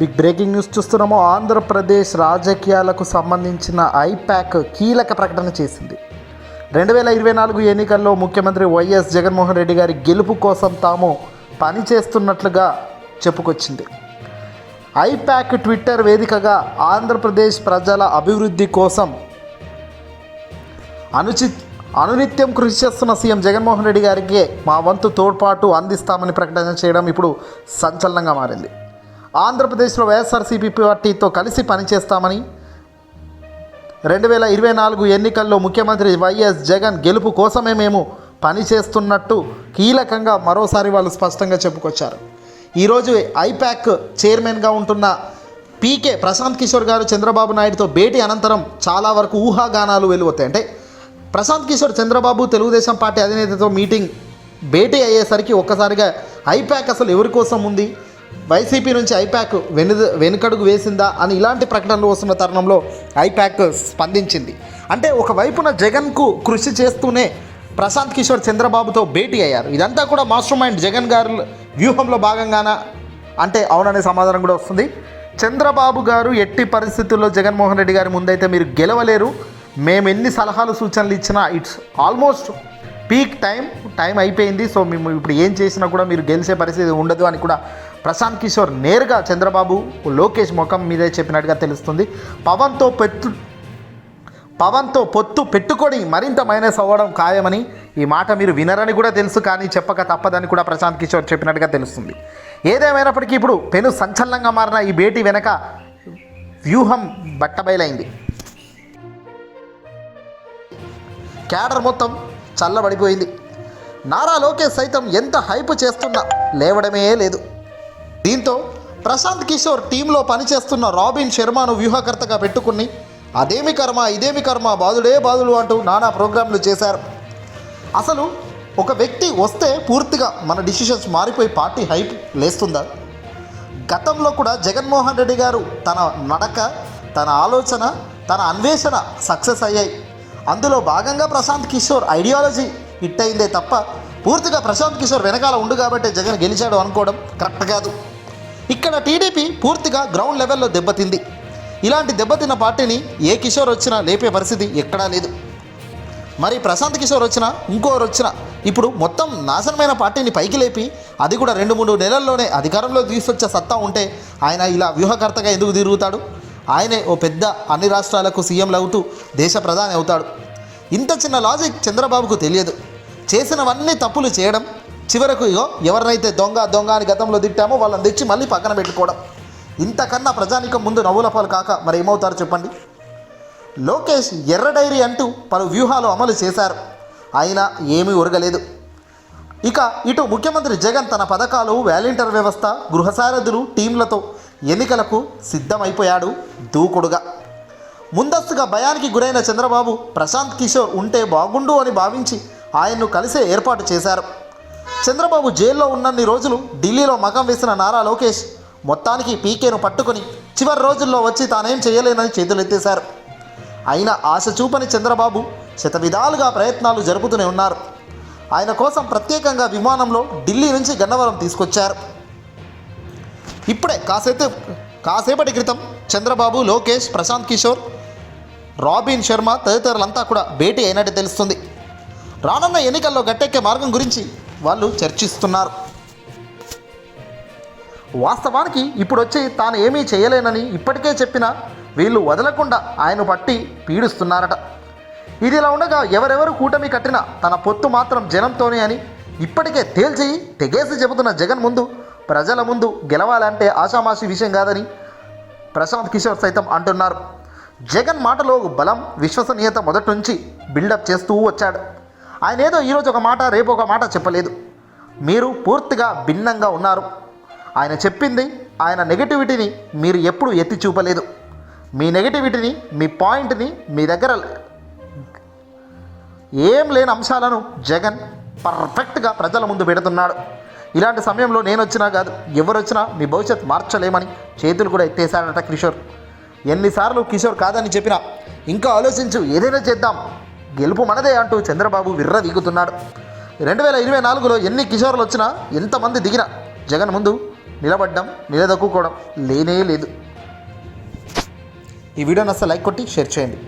Big breaking news చూస్తున్నాము. ఆంధ్రప్రదేశ్ రాజకీయాలకు సంబంధించిన ఐప్యాక్ కీలక ప్రకటన చేసింది. రెండు వేల ఇరవై నాలుగు ఎన్నికల్లో ముఖ్యమంత్రి వైఎస్ జగన్మోహన్ రెడ్డి గారి గెలుపు కోసం తాము పనిచేస్తున్నట్లుగా చెప్పుకొచ్చింది. ఐప్యాక్ ట్విట్టర్ వేదికగా ఆంధ్రప్రదేశ్ ప్రజల అభివృద్ధి కోసం అనుచిత్ అనునిత్యం కృషి చేస్తున్న సీఎం జగన్మోహన్ రెడ్డి గారికి మా వంతు తోడ్పాటు అందిస్తామని ప్రకటన చేయడం ఇప్పుడు సంచలనంగా మారింది. ఆంధ్రప్రదేశ్లో వైఎస్ఆర్సీపీ పార్టీతో కలిసి పనిచేస్తామని రెండు వేల ఇరవై నాలుగు ఎన్నికల్లో ముఖ్యమంత్రి వైఎస్ జగన్ గెలుపు కోసమే మేము పనిచేస్తున్నట్టు కీలకంగా మరోసారి వాళ్ళు స్పష్టంగా చెప్పుకొచ్చారు. ఈరోజు ఐప్యాక్ చైర్మన్గా ఉంటున్న పీకే ప్రశాంత్ కిషోర్ గారు చంద్రబాబు నాయుడుతో భేటీ అనంతరం చాలా వరకు ఊహాగానాలు వెలువతాయి అంటే ప్రశాంత్ కిషోర్ చంద్రబాబు తెలుగుదేశం పార్టీ అధినేతతో మీటింగ్ భేటీ అయ్యేసరికి ఒక్కసారిగా ఐప్యాక్ అసలు ఎవరి కోసం ఉంది? వైసీపీ నుంచి ఐప్యాక్ వెను వెనుకడుగు వేసిందా అని ఇలాంటి ప్రకటనలు వస్తున్న తరుణంలో ఐప్యాక్ స్పందించింది. అంటే ఒకవైపున జగన్కు కృషి చేస్తూనే ప్రశాంత్ కిషోర్ చంద్రబాబుతో భేటీ అయ్యారు. ఇదంతా కూడా మాస్టర్ మైండ్ జగన్ గారు వ్యూహంలో భాగంగాన? అంటే అవుననే సమాధానం కూడా వస్తుంది. చంద్రబాబు గారు ఎట్టి పరిస్థితుల్లో జగన్మోహన్ రెడ్డి గారి ముందైతే మీరు గెలవలేరు. మేము ఎన్ని సలహాలు సూచనలు ఇచ్చినా it's almost peak time time అయిపోయింది. సో మేము ఇప్పుడు ఏం చేసినా కూడా మీరు గెలిచే పరిస్థితి ఉండదు అని కూడా ప్రశాంత్ కిషోర్ నేరుగా చంద్రబాబు లోకేష్ ముఖం మీదే చెప్పినట్టుగా తెలుస్తుంది. పవన్తో పెట్టు పవన్తో పొత్తు పెట్టుకొని మరింత మైనస్ అవ్వడం ఖాయమని ఈ మాట మీరు వినరని కూడా తెలుసు కానీ చెప్పక తప్పదని కూడా ప్రశాంత్ కిషోర్ చెప్పినట్టుగా తెలుస్తుంది. ఏదేమైనప్పటికీ ఇప్పుడు పెను సంచలనంగా మారిన ఈ భేటీ వెనక వ్యూహం బట్టబయలైంది. క్యాడర్ మొత్తం చల్లబడిపోయింది. నారా లోకేష్ సైతం ఎంత హైప్ చేస్తున్నా లేవడమే లేదు. దీంతో ప్రశాంత్ కిషోర్ టీంలో పనిచేస్తున్న రాబిన్ శర్మను వ్యూహకర్తగా పెట్టుకుని అదేమి కర్మ ఇదేమి కర్మ బాధుడే బాధుడు అంటూ నానా ప్రోగ్రాంలు చేశారు. అసలు ఒక వ్యక్తి వస్తే పూర్తిగా మన డిసిషన్స్ మారిపోయి పార్టీ హైప్ లేస్తుందా? గతంలో కూడా జగన్మోహన్ రెడ్డి గారు తన నడక తన ఆలోచన తన అన్వేషణ సక్సెస్ అయ్యాయి. అందులో భాగంగా ప్రశాంత్ కిషోర్ ఐడియాలజీ హిట్ అయిందే తప్ప పూర్తిగా ప్రశాంత్ కిషోర్ వెనకాల ఉండు కాబట్టి జగన్ గెలిచాడు అనుకోవడం కరెక్ట్ కాదు. ఇక్కడ టీడీపీ పూర్తిగా గ్రౌండ్ లెవెల్లో దెబ్బతింది. ఇలాంటి దెబ్బతిన్న పార్టీని ఏ కిషోర్ వచ్చినా లేపే పరిస్థితి ఎక్కడా లేదు. మరి ప్రశాంత్ కిషోర్ వచ్చినా ఇంకోరు వచ్చినా ఇప్పుడు మొత్తం నాశనమైన పార్టీని పైకి లేపి అది కూడా రెండు మూడు నెలల్లోనే అధికారంలో తీసుకొచ్చే సత్తా ఉంటే ఆయన ఇలా వ్యూహకర్తగా ఎందుకు తిరుగుతాడు? ఆయనే ఓ పెద్ద అన్ని రాష్ట్రాలకు సీఎంలు అవుతూ దేశ ప్రధాని అవుతాడు. ఇంత చిన్న లాజిక్ చంద్రబాబుకు తెలియదు. చేసినవన్నీ తప్పులు చేయడం చివరకు ఇగో ఎవరినైతే దొంగ దొంగ అని గతంలో తిట్టామో వాళ్ళని తెచ్చి మళ్ళీ పక్కన పెట్టుకోవడం. ఇంతకన్నా ప్రజానికం ముందు నవ్వుల పాలు కాక మరి ఏమవుతారు చెప్పండి? లోకేష్ ఎర్ర డైరీ అంటూ పలు వ్యూహాలు అమలు చేశారు. అయినా ఏమీ ఒరగలేదు. ఇక ఇటు ముఖ్యమంత్రి జగన్ తన పథకాలు వ్యాలంటీర్ వ్యవస్థ గృహసారథులు టీంలతో ఎన్నికలకు సిద్ధమైపోయాడు దూకుడుగా. ముందస్తుగా భయానికి గురైన చంద్రబాబు ప్రశాంత్ కిషోర్ ఉంటే బాగుండు అని భావించి ఆయన్ను కలిసే ఏర్పాటు చేశారు. చంద్రబాబు జైల్లో ఉన్నన్ని రోజులు ఢిల్లీలో మకం వేసిన నారా లోకేష్ మొత్తానికి పీకేను పట్టుకుని చివరి రోజుల్లో వచ్చి తానేం చేయలేనని చేతులెత్తేశారు. అయినా ఆశ చూపని చంద్రబాబు శతవిధాలుగా ప్రయత్నాలు జరుపుతూనే ఉన్నారు. ఆయన కోసం ప్రత్యేకంగా విమానంలో ఢిల్లీ నుంచి గన్నవరం తీసుకొచ్చారు. ఇప్పుడే కాసేపు కాసేపటి క్రితం చంద్రబాబు లోకేష్ ప్రశాంత్ కిషోర్ రాబిన్ శర్మ తదితరులంతా కూడా భేటీ అయినట్టు తెలుస్తుంది. రానున్న ఎన్నికల్లో గట్టెక్కే మార్గం గురించి వాళ్ళు చర్చిస్తున్నారు. వాస్తవానికి ఇప్పుడు వచ్చి తాను ఏమీ చేయలేనని ఇప్పటికే చెప్పిన వీళ్ళు వదలకుండా ఆయన పట్టి పీడిస్తున్నారట. ఇది ఇలా ఉండగా ఎవరెవరు కూటమి కట్టినా తన పొత్తు మాత్రం జనంతోనే అని ఇప్పటికే తేల్చి తెగేసి చెబుతున్న జగన్ ముందు ప్రజల ముందు గెలవాలంటే ఆషామాషి విషయం కాదని ప్రశాంత్ కిషోర్ సైతం అంటున్నారు. జగన్ మాటలో బలం విశ్వసనీయత మొదటి నుంచి బిల్డప్ చేస్తూ వచ్చాడు. ఆయన ఏదో ఈరోజు ఒక మాట రేపు ఒక మాట చెప్పలేదు. మీరు పూర్తిగా భిన్నంగా ఉన్నారు. ఆయన చెప్పింది ఆయన నెగటివిటీని మీరు ఎప్పుడు ఎత్తి చూపలేదు. మీ నెగటివిటీని మీ పాయింట్ని మీ దగ్గర ఏం లేని అంశాలను జగన్ పర్ఫెక్ట్గా ప్రజల ముందు పెడుతున్నాడు. ఇలాంటి సమయంలో నేను వచ్చినా కాదు ఎవరు వచ్చినా మీ భవిష్యత్ మార్చలేమని చేతులు కూడా ఎత్తేశాడట కిషోర్. ఎన్నిసార్లు కిషోర్ కాదని చెప్పినా ఇంకా ఆలోచించు ఏదైనా చేద్దాం. గెలుపు మనదే అంటూ చంద్రబాబు విర్ర దిగుతున్నాడు రెండు వేల ఇరవై నాలుగులో ఎన్ని కిషోర్లు వచ్చినా ఎంతమంది దిగినా జగన్ ముందు నిలబడ్డం నిలదొక్కుకోవడం లేనే లేదు. ఈ వీడియోని అసలు లైక్ కొట్టి షేర్ చేయండి.